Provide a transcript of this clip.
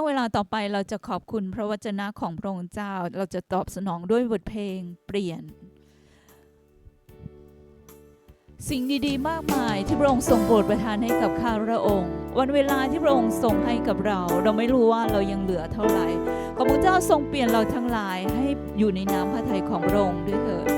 ช่วงเวลาต่อไปเราจะขอบคุณพระวจนะของพระองค์เจ้า เราจะตอบสนองด้วยบทเพลงเปลี่ยน สิ่งดีๆ มากมายที่พระองค์ทรงโปรดประทานให้กับข้าพระองค์ วันเวลาที่พระองค์ทรงให้กับเรา เราไม่รู้ว่าเรายังเหลือเท่าไหร่ ขอพระเจ้าทรงเปลี่ยนเราทั้งหลายให้อยู่ในน้ำพระทัยของพระองค์ด้วยเถิด